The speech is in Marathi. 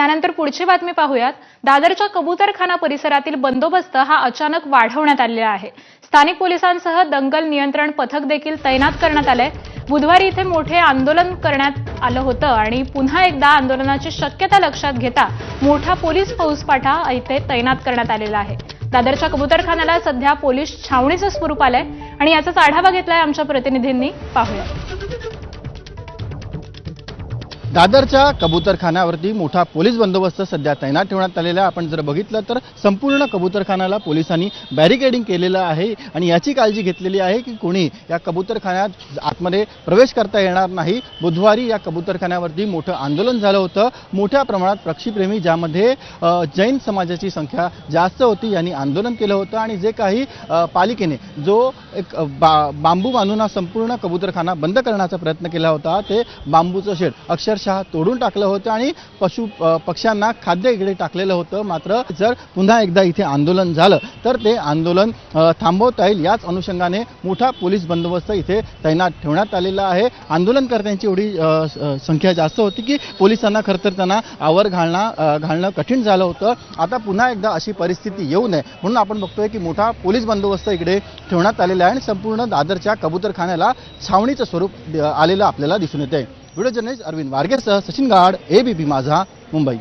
यानंतर पुढची बातमी पाहूयात. दादरच्या कबूतरखाना परिसरातील बंदोबस्त हा अचानक वाढवण्यात आलेला आहे. स्थानिक पोलिसांसह दंगल नियंत्रण पथक देखील तैनात करण्यात आलंय. बुधवारी इथे मोठे आंदोलन करण्यात आलं होतं आणि पुन्हा एकदा आंदोलनाची शक्यता लक्षात घेता मोठा पोलीस फौजपाठा इथे तैनात करण्यात आलेला आहे. दादरच्या कबूतरखान्याला सध्या पोलीस छावणीचं स्वरूप आलंय आणि याचाच आढावा घेतलाय आमच्या प्रतिनिधींनी. पाहूया. दादरच्या कबूतरखान्यावरती मोठा पोलीस बंदोबस्त सध्या तैनात ठेवण्यात आलेला आहे. आपण जर बघितलं तर संपूर्ण कबूतरखान्याला पोलिसांनी बॅरिकेडिंग केलेलं आहे आणि याची काळजी घेतलेली आहे की कोणी या कबूतरखान्यात आतमध्ये प्रवेश करता येणार नाही. बुधवारी या कबूतरखान्यावरती मोठं आंदोलन झालं होतं. मोठ्या प्रमाणात पक्षीप्रेमी ज्यामध्ये जैन समाजाची संख्या जास्त होती यांनी आंदोलन केलं होतं. आणि जे काही पालिकेने जो एक बा बांबू बांधून हा संपूर्ण कबूतरखाना बंद करण्याचा प्रयत्न केला होता ते बांबूचं शेड अक्षर अक्षरशः तोडून टाकलं होतं आणि पशु पक्ष्यांना खाद्य इकडे टाकलेलं होतं. मात्र जर पुन्हा एकदा इथे आंदोलन झालं तर ते आंदोलन थांबवता येईल याच अनुषंगाने मोठा पोलीस बंदोबस्त इथे तैनात ठेवण्यात आलेला आहे. आंदोलनकर्त्यांची एवढी संख्या जास्त होती की पोलिसांना खरं तर त्यांना आवर घालणं घालणं कठीण झालं होतं. आता पुन्हा एकदा अशी परिस्थिती येऊ नये म्हणून आपण बघतोय की मोठा पोलीस बंदोबस्त इकडे ठेवण्यात आलेला आहे आणि संपूर्ण दादरच्या कबूतरखान्याला छावणीचं स्वरूप आलेलं आपल्याला दिसून येते व्हिडिओ जर्नलिस्ट अरविंद वारगेसह सचिन गाड एबीपी माझा मुंबई.